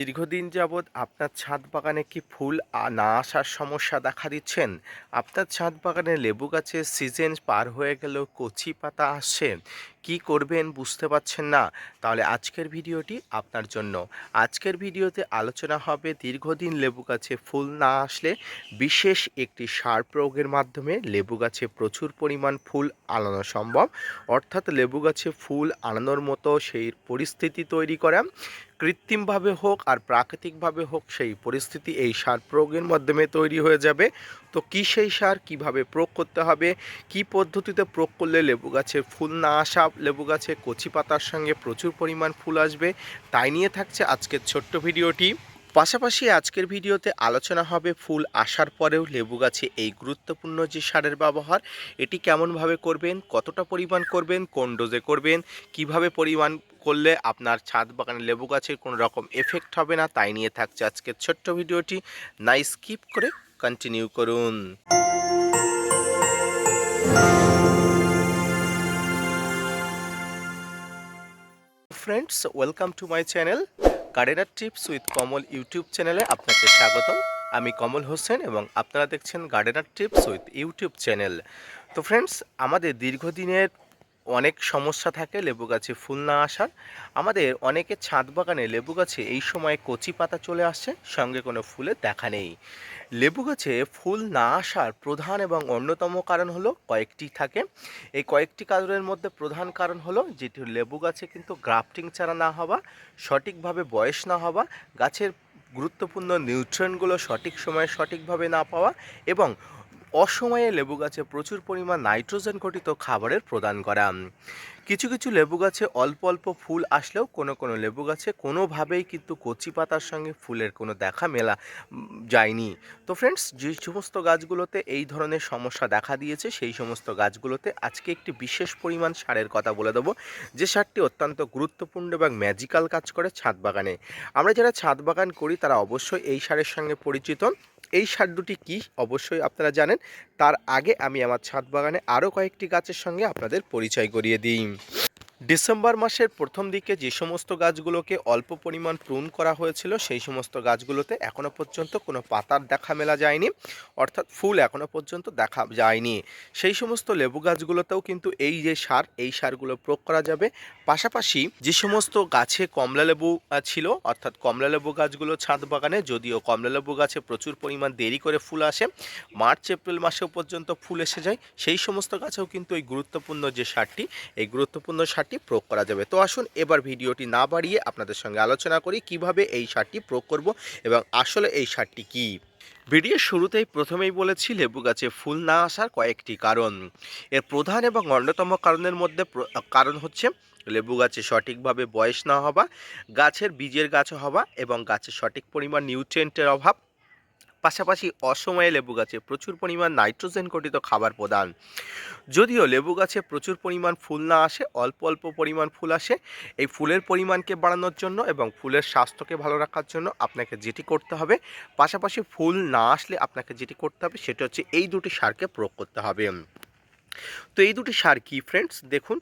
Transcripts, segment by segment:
দীর্ঘদিন যাবৎ আপনার ছাদ বাগানে কি ফুল না আসার সমস্যা দেখা দিচ্ছেন? আপনার ছাদ বাগানে লেবু গাছের সিজন পার হয়ে গেলেও কচি পাতা আসছে। কি করবেন বুঝতে পারছেন না? তাহলে আজকের ভিডিওটি আপনার জন্য। আজকের ভিডিওতে আলোচনা হবে দীর্ঘদিন লেবু গাছে ফুল না আসলে বিশেষ একটি সার প্রয়োগের মাধ্যমে লেবু গাছে প্রচুর পরিমাণ ফুল আনানো সম্ভব। অর্থাৎ লেবু গাছে ফুল আনানোর মতো সেই পরিস্থিতি তৈরি করা। কৃত্রিমভাবে হোক আর প্রাকৃতিকভাবে হোক সেই পরিস্থিতি এই সার প্রয়োগের মাধ্যমে তৈরি হয়ে যাবে। তো কী সেই সার কীভাবে প্রয়োগ করতে হবে? কি পদ্ধতিতে প্রয়োগ করলে লেবু গাছে ফুল না আসা লেবু গাছে কচি পাতার সঙ্গে প্রচুর পরিমাণ ফুল আসবে। তাই নিয়ে থাকছে আজকের ছোট্ট ভিডিওটি। পাশাপাশি আজকের ভিডিওতে আলোচনা হবে ফুল আসার পরেও লেবু গাছে এই গুরুত্বপূর্ণ যে সারের ব্যবহার, এটি কেমনভাবে করবেন, কতটা পরিমাণ করবেন, কোন ডোজে করবেন, কীভাবে পরিমাণ করলে আপনার ছাদ বাগানে লেবু গাছের কোনো রকম এফেক্ট হবে না, তাই নিয়ে থাকছে আজকের ছোট্ট ভিডিওটি। নাই স্কিপ করে কন্টিনিউ করুন। Friends welcome to my channel gardener tips with Kamal YouTube চ্যানেলে আপনাকে স্বাগতম। আমি কমল হোসেন এবং আপনারা দেখছেন gardener tips with YouTube channel তো ফ্রেন্ডস আমাদের দীর্ঘদিনের অনেক সমস্যা থাকে, লেবু গাছে ফুল না আসার। আমাদের অনেকের ছাদ বাগানে লেবু গাছে এই সময় কচি পাতা চলে আসছে, সঙ্গে কোনো ফুলের দেখা নেই। লেবু গাছে ফুল না আসার প্রধান এবং অন্যতম কারণ হলো কয়েকটি থাকে। এই কয়েকটি কারণের মধ্যে প্রধান কারণ হলো যেটি লেবু গাছে কিন্তু গ্রাফটিং চারা না হওয়া, সঠিকভাবে বয়স না হওয়া, গাছের গুরুত্বপূর্ণ নিউট্রিয়েন্টগুলো সঠিক সময়ে সঠিকভাবে না পাওয়া এবং অসময়ে লেবু গাছে প্রচুর পরিমাণ নাইট্রোজেন ঘটিত খাবারের প্রদান করা। কিছু কিছু লেবু গাছে অল্প অল্প ফুল আসলেও কোনো কোনো লেবু গাছে কোনোভাবেই কিন্তু কচি পাতার সঙ্গে ফুলের কোনো দেখা মেলা যায়নি। তো ফ্রেন্ডস যে সমস্ত গাছগুলোতে এই ধরনের সমস্যা দেখা দিয়েছে, সেই সমস্ত গাছগুলোতে আজকে একটি বিশেষ পরিমাণ সারের কথা বলে দেবো। যে সারটি অত্যন্ত গুরুত্বপূর্ণ এবং ম্যাজিক্যাল কাজ করে ছাদ বাগানে। আমরা যারা ছাদ বাগান করি, তারা অবশ্যই এই সারের সঙ্গে পরিচিত। এই সার দুটি কী? অবশ্যই আপনারা জানেন। তার আগে আমি আমার ছাদ বাগানে আরও কয়েকটি গাছের সঙ্গে আপনাদের পরিচয় করিয়ে দিই। ডিসেম্বর মাসের প্রথম দিকে যে সমস্ত গাছগুলোকে অল্প পরিমাণ প্রুন করা হয়েছিল, সেই সমস্ত গাছগুলোতে এখনও পর্যন্ত কোনো পাতার দেখা মেলা যায়নি, অর্থাৎ ফুল এখনও পর্যন্ত দেখা যায়নি। সেই সমস্ত লেবু গাছগুলোতেও কিন্তু এই যে সার, এই সারগুলো প্রয়োগ করা যাবে। পাশাপাশি যে সমস্ত গাছে কমলা লেবু ছিল, অর্থাৎ কমলা লেবু গাছগুলো ছাদ বাগানে, যদিও কমলা লেবু গাছে প্রচুর পরিমাণ দেরি করে ফুল আসে, মার্চ, এপ্রিল মাসেও পর্যন্ত ফুল এসে যায়, সেই সমস্ত গাছেও কিন্তু এই গুরুত্বপূর্ণ যে সারটি, এই গুরুত্বপূর্ণ সারটি প্রয়োগ করা যাবে। তো আসুন এবার ভিডিওটি না বাড়িয়ে আপনাদের সঙ্গে আলোচনা করি কীভাবে এই সারটি প্রয়োগ করব এবং আসলে এই সারটি কী। ভিডিওর শুরুতেই প্রথমেই বলেছি, লেবু গাছে ফুল না আসার কয়েকটি কারণ। এর প্রধান এবং অন্যতম কারণের মধ্যে কারণ হচ্ছে লেবু গাছে সঠিকভাবে বয়স না হওয়া, গাছের বীজের গাছ হওয়া এবং গাছের সঠিক পরিমাণ নিউট্রিয়েন্টের অভাব। পাশাপাশি অসময়ে লেবু গাছে প্রচুর পরিমাণ নাইট্রোজেন ঘটিত খাবার প্রদান। যদিও লেবু গাছে প্রচুর পরিমাণ ফুল না আসে, অল্প অল্প পরিমাণ ফুল আসে, এই ফুলের পরিমাণকে বাড়ানোর জন্য এবং ফুলের স্বাস্থ্যকে ভালো রাখার জন্য আপনাকে যেটি করতে হবে, পাশাপাশি ফুল না আসলে আপনাকে যেটি করতে হবে সেটা হচ্ছে এই দুটি সারকে প্রয়োগ করতে হবে। তো এই দুটি সার কি ফ্রেন্ডস দেখুন,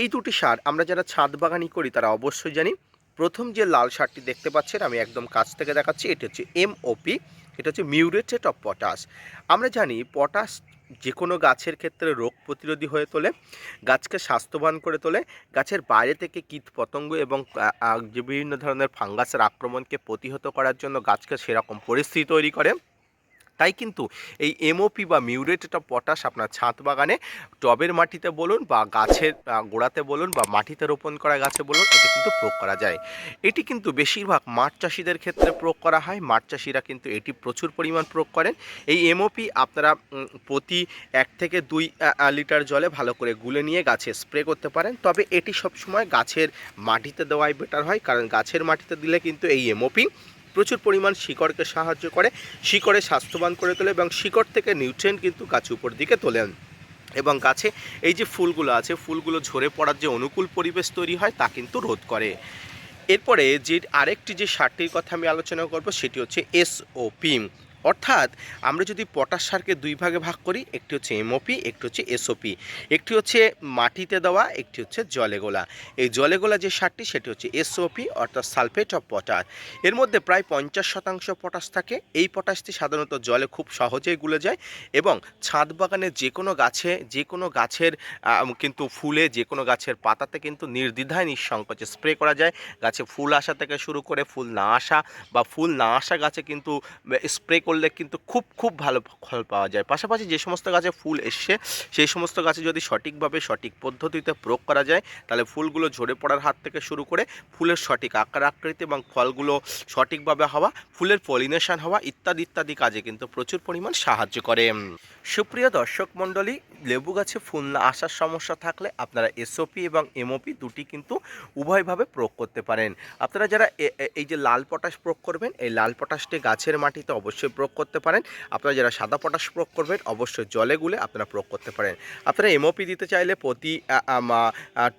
এই দুটি সার আমরা যারা ছাদ বাগানি করি তারা অবশ্যই জানি। প্রথম যে লাল সারটি দেখতে পাচ্ছেন, আমি একদম কাছ থেকে দেখাচ্ছি, এটি হচ্ছে এমওপি এটা হচ্ছে মিউরেটেড অফ পটাশ। আমরা জানি পটাশ যে কোনো গাছের ক্ষেত্রে রোগ প্রতিরোধী হয়ে তোলে, গাছকে স্বাস্থ্যবান করে তোলে, গাছের বাইরে থেকে কীট পতঙ্গ এবং বিভিন্ন ধরনের ফাঙ্গাসের আক্রমণকে প্রতিহত করার জন্য গাছকে সেরকম পরিস্থিতি তৈরি করে। তাই কিন্তু এই এমওপি বা মিউরেটেড অফ পটাশ আপনার ছাদ বাগানে, টবের মাটিতে বলুন বা গাছের গোড়াতে বলুন বা মাটিতে রোপণ করা গাছে বলুন এটি কিন্তু প্রয়োগ করা যায়। এটি কিন্তু বেশিরভাগ মাঠ চাষিদের ক্ষেত্রে প্রয়োগ করা হয়। মাঠ চাষিরা কিন্তু এটি প্রচুর পরিমাণ প্রয়োগ করেন। এই এমওপি আপনারা প্রতি এক থেকে দুই লিটার জলে ভালো করে গুলে নিয়ে গাছে স্প্রে করতে পারেন। তবে এটি সবসময় গাছের মাটিতে দেওয়াই বেটার হয়। কারণ গাছের মাটিতে দিলে কিন্তু এই এমওপি প্রচুর পরিমাণ শিকড়কে সাহায্য করে। শিকড়ে স্বাস্থ্যবান করে তোলে এবং শিকড় থেকে নিউট্রেন কিন্তু গাছ উপর দিকে তোলেন এবং গাছে এই যে ফুলগুলো আছে, ফুলগুলো ঝরে পড়ার যে অনুকূল পরিবেশ তৈরি হয় তা কিন্তু রোধ করে। এরপরে যে আরেকটি যে সারটির কথা আমি আলোচনা করব সেটি হচ্ছে এসওপি অর্থাৎ আমরা যদি পটাশ সারকে দুই ভাগে ভাগ করি, একটি হচ্ছে এমওপি একটি হচ্ছে এসওপি একটি হচ্ছে মাটিতে দেওয়া, একটি হচ্ছে জলে গোলা। এই জলে গোলা যে সারটি, সেটি হচ্ছে এসওপি অর্থাৎ সালফেট অফ পটাশ। এর মধ্যে প্রায় পঞ্চাশ শতাংশ পটাশ থাকে। এই পটাশটি সাধারণত জলে খুব সহজেই গুলে যায় এবং ছাদ বাগানে যে কোনো গাছে, যে কোনো গাছের কিন্তু ফুলে, যে কোনো গাছের পাতাতে কিন্তু নির্দ্বিধায় নিঃসংকোচে স্প্রে করা যায়। গাছে ফুল আসা থেকে শুরু করে ফুল না আসা বা ফুল না আসা গাছে কিন্তু স্প্রে করলে কিন্তু খুব খুব ভালো ফল পাওয়া যায়। পাশাপাশি যে সমস্ত গাছে ফুল এসছে, সেই সমস্ত গাছে যদি সঠিকভাবে, সঠিক পদ্ধতিতে প্রয়োগ করা যায়, তাহলে ফুলগুলো ঝরে পড়ার হাত থেকে শুরু করে ফুলের সঠিক আকার, আকৃতি এবং ফলগুলো সঠিকভাবে হওয়া, ফুলের পলিনেশন হওয়া ইত্যাদি ইত্যাদি কাজে কিন্তু প্রচুর পরিমাণ সাহায্য করে। সুপ্রিয় দর্শক মণ্ডলী, লেবু গাছে ফুল না আসার সমস্যা থাকলে আপনারা এসওপি এবং এমওপি দুটি কিন্তু উভয়ভাবে প্রয়োগ করতে পারেন। আপনারা যারা এই যে লাল পটাশ প্রয়োগ করবেন, এই লাল পটাশটি গাছের মাটিতে অবশ্যই প্রয়োগ করতে পারেন। আপনারা যারা সাদা পটাশ প্রয়োগ করবেন, অবশ্যই জলে গুলে আপনারা প্রয়োগ করতে পারেন। আপনারা এমওপি দিতে চাইলে প্রতি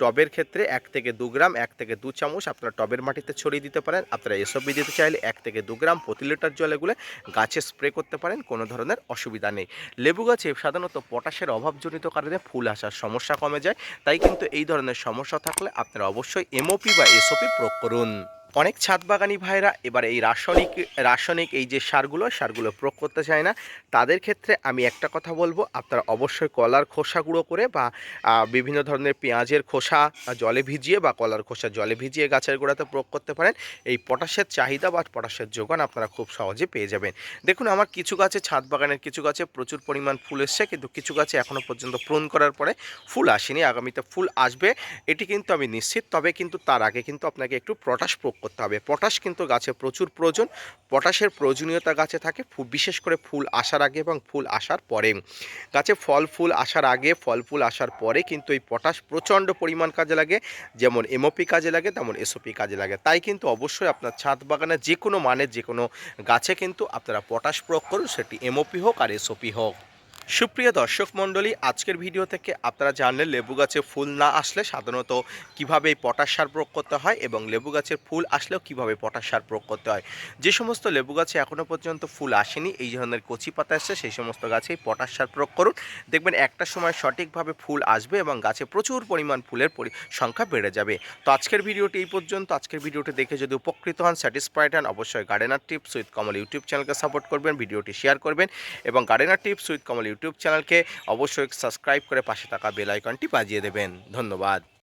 টবের ক্ষেত্রে এক থেকে দু গ্রাম, এক থেকে দু চামচ আপনারা টবের মাটিতে ছড়িয়ে দিতে পারেন। আপনারা এসওপি দিতে চাইলে এক থেকে দু গ্রাম প্রতি লিটার জলে গুলে গাছে স্প্রে করতে পারেন, কোনো ধরনের অসুবিধা নেই। লেবু গাছে সাধারণত পটাশের অভাবজনিত কারণে ফুল আসার সমস্যা কমে যায়, তাই কিন্তু এই ধরনের সমস্যা থাকলে আপনারা অবশ্যই এমওপি বা এসওপি প্রয়োগ করুন। অনেক ছাদ বাগানি ভাইরা এবার এই রাসায়নিক রাসায়নিক এই যে সারগুলো সারগুলো প্রয়োগ করতে চায় না। তাদের ক্ষেত্রে আমি একটা কথা বলব, আপনারা অবশ্যই কলার খোসা গুঁড়ো করে বা বিভিন্ন ধরনের পেঁয়াজের খোসা জলে ভিজিয়ে বা কলার খোসা জলে ভিজিয়ে গাছের গোড়াতে প্রয়োগ করতে পারেন। এই পটাশের চাহিদা বা পটাশের যোগান আপনারা খুব সহজে পেয়ে যাবেন। দেখুন, আমার কিছু গাছে ছাদ বাগানের কিছু গাছে প্রচুর পরিমাণ ফুল এসছে, কিন্তু কিছু গাছে এখনও পর্যন্ত প্রণ করার পরে ফুল আসেনি। আগামীতে ফুল আসবে, এটি কিন্তু আমি নিশ্চিত, তবে কিন্তু তার আগে কিন্তু আপনাকে একটু পটাশ প্রয়োগ করতে হবে। পটাশ কিন্তু গাছে প্রচুর প্রয়োজন। পটাশের প্রয়োজনীয়তা গাছে থাকে বিশেষ করে ফুল আসার আগে এবং ফুল আসার পরে। গাছে ফল, ফুল আসার আগে, ফল, ফুল আসার পরে কিন্তু এই পটাশ প্রচণ্ড পরিমাণ কাজে লাগে। যেমন এমওপি কাজে লাগে, তেমন এসওপি কাজে লাগে। তাই কিন্তু অবশ্যই আপনার ছাদ বাগানে যে কোনো মানের যে কোনো গাছে কিন্তু আপনারা পটাশ প্রয়োগ করুন। সেটি এমওপি হোক আর এসওপি হোক। সুপ্রিয় দর্শক মণ্ডলী, আজকের ভিডিও থেকে আপনারা জানলেন লেবু গাছে ফুল না আসলে সাধারণত কীভাবে পটাশ সার প্রয়োগ করতে হয় এবং লেবু গাছের ফুল আসলেও কীভাবে পটাশ সার প্রয়োগ করতে হয়। যে সমস্ত লেবু গাছে এখনও পর্যন্ত ফুল আসেনি, এই ধরনের কচি পাতা এসছে সেই সমস্ত গাছেই পটাশ সার প্রয়োগ করুন। দেখবেন একটা সময় সঠিকভাবে ফুল আসবে এবং গাছে প্রচুর পরিমাণ ফুলের সংখ্যা বেড়ে যাবে। তো আজকের ভিডিওটি এই পর্যন্ত। আজকের ভিডিওটি দেখে যদি উপকৃত হন, স্যাটিসফাইড হন, অবশ্যই gardener tips with Kamal YouTube চ্যানেলকে সাপোর্ট করবেন, ভিডিওটি শেয়ার করবেন এবং gardener tips with Kamal YouTube চ্যানেলকে অবশ্যই সাবস্ক্রাইব করে পাশে থাকা বেল আইকনটি বাজিয়ে দেবেন। ধন্যবাদ।